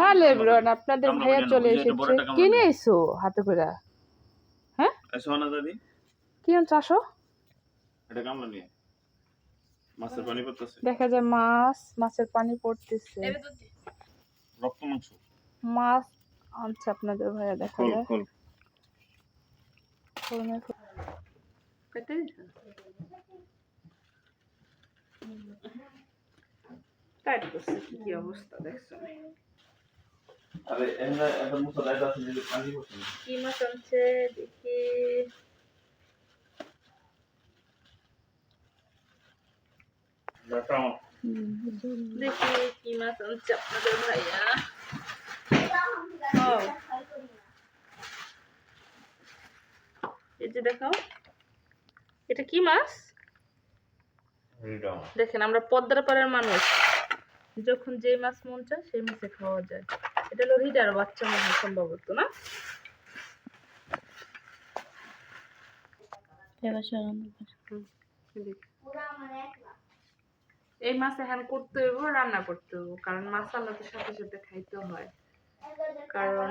Hello everyone আপনাদের ভাইয়া চলে এসেছে। কি। নিয়ে এসো হাতে করে। হ্যাঁ? সোহানা দাদি। কি আনছো আসো। এটা কামলা নিয়ে। মাছের পানি পড়তেছে। দেখা যায় মাছ মাছের পানি পড়তেছে। রক্ত মাংস। মাছ আনছে আপনাদের ভাইয়া দেখা যায়। কেটে দিছো? টাইট করছে কি অবস্থা দেখছ আরে এমনা একটা মুসা দাইতে আছে যে পানি পড়ছে কি মাছ আনছে দেখি এটা দেখি কি মাছ আনছে আপনাদের ভাইয়া এই যে দেখাও এটা কি মাছ দেখেন আমরা পদ্মার পাড়ের মানুষ যখন যে মাছ মন চায় সেই মাছে খাওয়া যায়। এটা হলো রিডার বাচ্চা মনে সম্ভবত না? এই মাছ এখন করতে হইব রান্না করতে হইব কারণ মাছ আলাদা সাথে সাথে খাইতে হয়। কারণ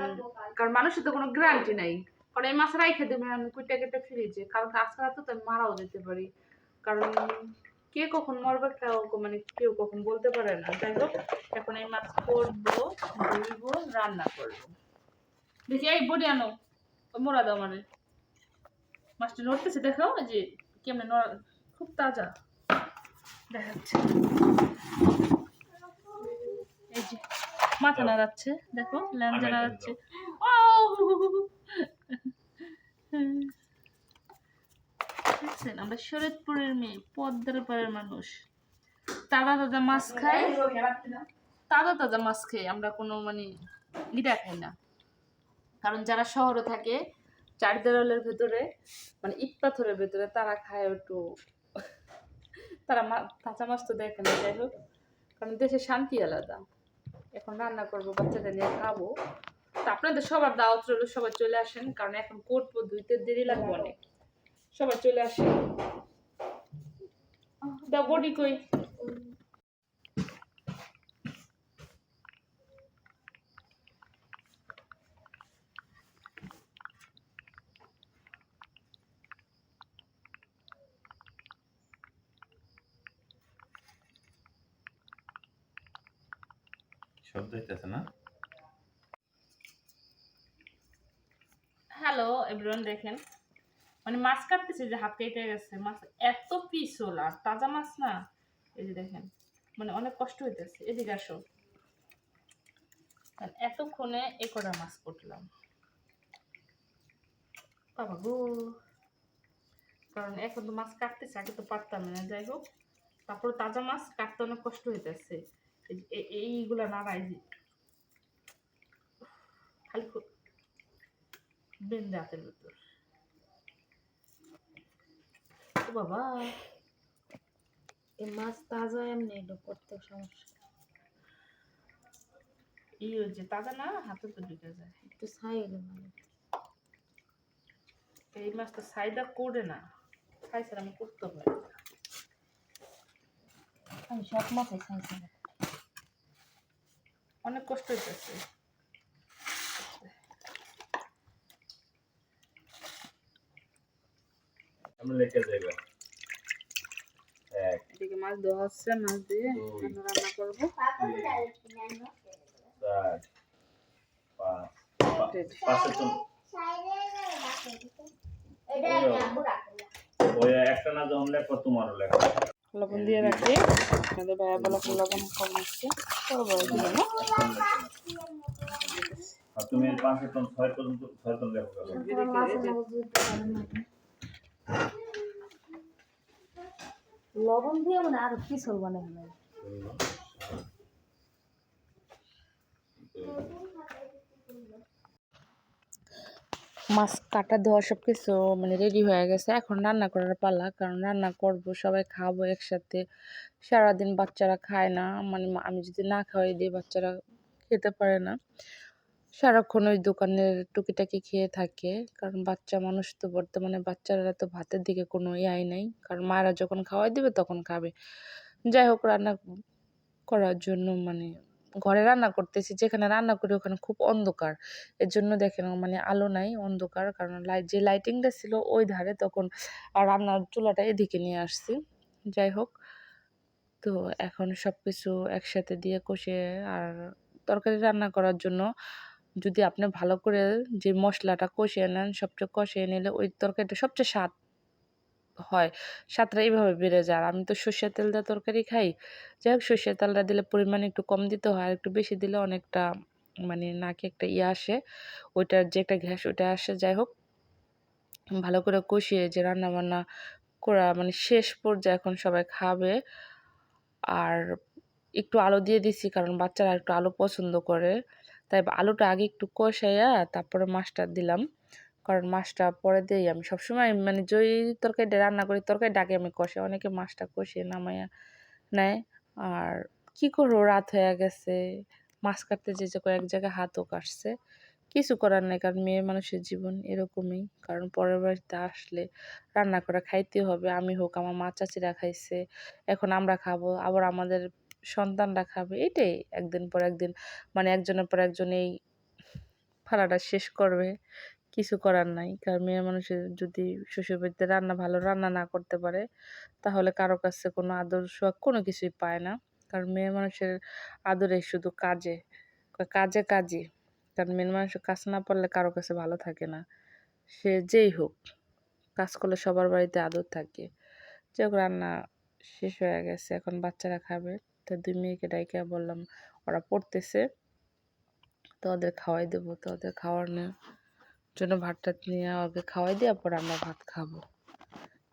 কারণ মানুষের তো কোনো গ্যারান্টি নাই। কারণ এই মাছ রাইখে দেবে আমি কুইটা কেটে ফ্রিজে কারণ আজকে রাতে তো আমি মারাও যেতে পারি। কারণ কে কখন মরবে কেউ মানে কেউ কখন বলতে পারে না। যাই হোক এখন এই মাছ করব ধুইবো রান্না করব। দেখি এই বডি আনো মোড়া দাও মানে মাছটা নড়তেছে দেখো যে কেমনে নড়া খুব তাজা। দেখাচ্ছে। এই যে মাথা নাড়াচ্ছে দেখো ল্যাঞ্জা নাড়াচ্ছে। ও আমরা শরৎপুরের মেয়ে পদ্মার পাড়ের মানুষ। তাজা তাজা মাছ খাই তাজা তাজা মাছ খাই আমরা কোনো মানে ইটা খাই না। কারণ যারা শহরে থাকে চার দেওয়ালের ভেতরে মানে ইট পাথরের ভেতরে, তারা খায় একটু তারা কাঁচা মাছ তো দেখে না, যাই হোক। কারণ দেশে শান্তি আলাদা। এখন রান্না করব, বাচ্চাদের নিয়ে খাব। তা আপনাদের সবার দাওয়াত রইল, সবাই চলে আসেন। কারণ এখন কোট ধুইতে দেরি লাগবে অনেক। সবাই চলে আসেন দাও বডি কই? শব্দ হইতেছে না? হ্যালো এভরিওয়ান দেখেন। মানে মাছ কাটতেছে যে হাত কেটে গেছে, মাছ এত পিছল আর তাজা মাছ না। এই যে দেখেন মানে অনেক কষ্ট হইতেছে। এদিকে আসো। এতক্ষণে এ মাছ করলাম বাবা গো। কারণ এখন তো মাছ কাটতেছে, আগে তো পারতাম না। যাই হোক, তারপরে তাজা মাছ কাটতে অনেক কষ্ট হইতেছে। এইগুলা নাড়াই যে খালি বেঁধে হাতের ভিতর। ও বাবা। এই মাছ তাজা এমনি এটা করতে সমস্যা। ওই যে তাজা না হাতে তো ঢুকে যায়। একটু ছাই হলে ভালো এই মাছটা সাইডা করে না। খাই স্যার আমি করতে পারি আমি সব মাছে ছাই ছাই অনেক কষ্ট হইতেছে। আমি লেখে যাইবা এক। এদিকে মাছ দেওয়া হচ্ছে মাছ দিয়ে দুই। রান্না করব। চার পাঁচ। পাঁচের তো ওই একটা না যখন লেখো তোমারও লেখো। লবণ দিয়ে রাখি। আমাদের ভাইয়া বলা লবণ কম আসছে করব না তুমি পাঁচের টন ছয় পর্যন্ত ছয় টন লেখো লবণ দিয়ে মানে আরও পিছল বানাই হলো মাছ কাটা দেওয়া সব কিছু মানে রেডি হয়ে গেছে। এখন রান্না করার পালা, কারণ রান্না করব, সবাই খাব একসাথে। সারাদিন বাচ্চারা খায় না মানে আমি যদি না খাওয়াই দিই বাচ্চারা খেতে পারে না। সারাক্ষণ ওই দোকানের টুকিটাকি খেয়ে থাকে। কারণ বাচ্চা মানুষ তো বর্তমানে বাচ্চারা তো ভাতের দিকে কোনো ইয়াই নাই। কারণ মায়েরা যখন খাওয়াই দিবে তখন খাবে। যাই হোক, রান্না করার জন্য মানে ঘরে রান্না করতেছি। যেখানে রান্না করি ওখানে খুব অন্ধকার। এর জন্য দেখেন মানে আলো নাই, অন্ধকার। কারণ লাইট যে লাইটিংটা ছিল ওই ধারে তখন আর রান্নার চুলাটা এদিকে নিয়ে আসছি। যাই হোক, তো এখন সব কিছু একসাথে দিয়ে কষে আর তরকারি রান্না করার জন্য যদি আপনি ভালো করে যে মশলাটা কষিয়ে নেন, সবচেয়ে কষিয়ে নিলে ওই তরকারিটা সবচেয়ে স্বাদ হয়। স্বাদটা এইভাবে বেড়ে যায়। আর আমি তো সর্ষের তেল দিয়ে তরকারি খাই। যাই হোক, সর্ষের তেলটা দিলে পরিমাণ একটু কম দিতে হয়। আর একটু বেশি দিলে অনেকটা মানে নাকে একটা ইয়ে আসে। ওইটার যে একটা গ্যাস ওইটা আসে। যাই হোক, ভালো করে কষিয়ে যে রান্না বান্না করা মানে শেষ পর্যায়ে এখন সবাই খাবে। আর একটু আলু দিয়ে দিছি কারণ বাচ্চারা একটু আলু পছন্দ করে। তাই আলুটা আগে একটু কষাইয়া তারপরে মাছটা দিলাম। কারণ মাছটা পরে দিই আমি। সবসময় মানে যেই তরকারিটা রান্না করি তরকারিটা আগে আমি কষে অনেকে মাছটা কষিয়ে নামাইয়া নেয়। আর কি করব, রাত হয়ে গেছে। মাছ কাটতে যে যে কয়েক জায়গায় হাতও কাটছে। কিছু করার নেই, কারণ মেয়ে মানুষের জীবন এরকমই। কারণ পরের বাড়িতে আসলে রান্না করে খাইতে হবে। আমি হোক, আমার মা চাচিরা খাইছে। এখন আমরা খাব। আবার আমাদের সন্তানরা খাবে, এটাই একদিন পর একদিন। মানে একজনের পর একজন এই ফালাটা শেষ করবে, কিছু করার নাই। কারণ মেয়ে মানুষের যদি শ্বশুরবাড়িতে রান্না ভালো রান্না না করতে পারে, তাহলে কারও কাছে কোনো আদর সোহাগ কোনো কিছুই পায় না। কারণ মেয়ে মানুষের আদরে শুধু কাজে কাজে কাজে কারণ মেয়ে মানুষের কাজ না পারলে কারও কাছে ভালো থাকে না। সে যেই হোক, কাজ করলে সবার বাড়িতে আদর থাকে। হোক, রান্না শেষ হয়ে গেছে, এখন বাচ্চারা খাবে। তো দুই মেয়েকে ডাইকে বললাম, ওরা পড়তেছে। তো ওদের খাওয়াই দেবো। তো ওদের খাওয়ানোর জন্য ভাত টাত নিয়ে ওকে খাওয়াই দিয়ে পরে আমরা ভাত খাব।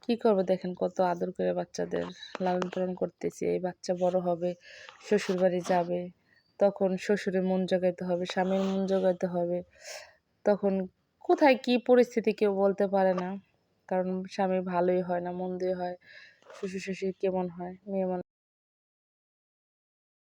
কি করব দেখেন কত আদর করে বাচ্চাদের লালন পালন করতেছি। এই বাচ্চা বড় হবে, শ্বশুর বাড়ি যাবে, তখন শ্বশুরের মন জোগাইতে হবে, স্বামীর মন জোগাইতে হবে। তখন কোথায় কি পরিস্থিতি কেউ বলতে পারে না। কারণ স্বামী ভালোই হয় না, মন্দই হয় শ্বশুর শ্বশুর কেমন হয়, মেয়ে